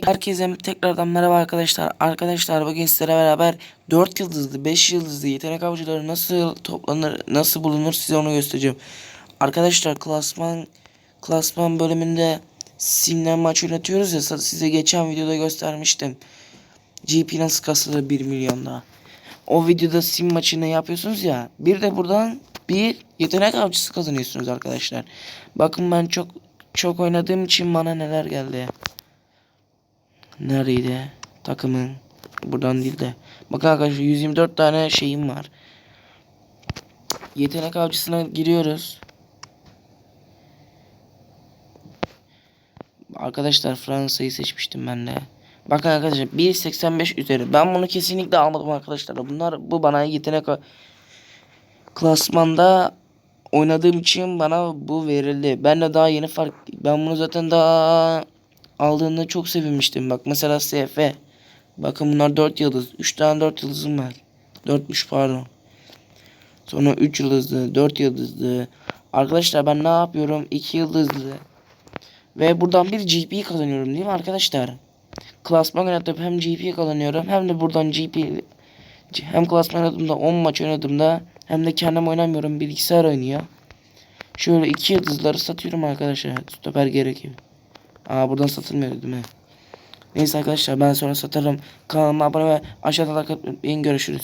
Herkese tekrardan merhaba arkadaşlar. Arkadaşlar bugün sizlere beraber 4 yıldızlı, 5 yıldızlı yetenek avcıları nasıl toplanır, nasıl bulunur size onu göstereceğim. Arkadaşlar klasman klasman bölümünde simle maç yönetiyoruz ya size geçen videoda göstermiştim. GP nasıl kasılır 1 milyonda. O videoda sim maçını yapıyorsunuz ya. Bir de buradan bir yetenek avcısı kazanıyorsunuz arkadaşlar. Bakın ben çok çok oynadığım için bana neler geldi. Neredeydi? Takımın. Buradan değil de. Bakın arkadaşlar 124 tane şeyim var. Yetenek avcısına giriyoruz. Arkadaşlar Fransa'yı seçmiştim ben de. Bakın arkadaşlar 1.85 üzeri. Ben bunu kesinlikle almadım arkadaşlar. Bunlar bu bana yetenek klasmanda oynadığım için bana bu verildi. Ben de daha yeni fark ben bunu zaten daha aldığında çok sevinmiştim. Bak mesela SF. Bakın bunlar 4 yıldız. 3 tane 4 yıldızım var. 4'müş pardon. Sonra 3 yıldızlı, 4 yıldızlı. Arkadaşlar ben ne yapıyorum? 2 yıldızlı. Ve buradan bir GP kazanıyorum değil mi arkadaşlar? Klasman oynatıp hem GP kazanıyorum hem de buradan GP hem klasman oynadığımda 10 maç oynadığımda hem de kendim oynamıyorum bilgisayar oynuyor. Şöyle 2 yıldızları satıyorum arkadaşlar. Stoper gerekiyor. Aa buradan satılmıyor değil mi? Neyse arkadaşlar ben sonra satarım. Kanalıma abone ve aşağıda like atmayı. Görüşürüz.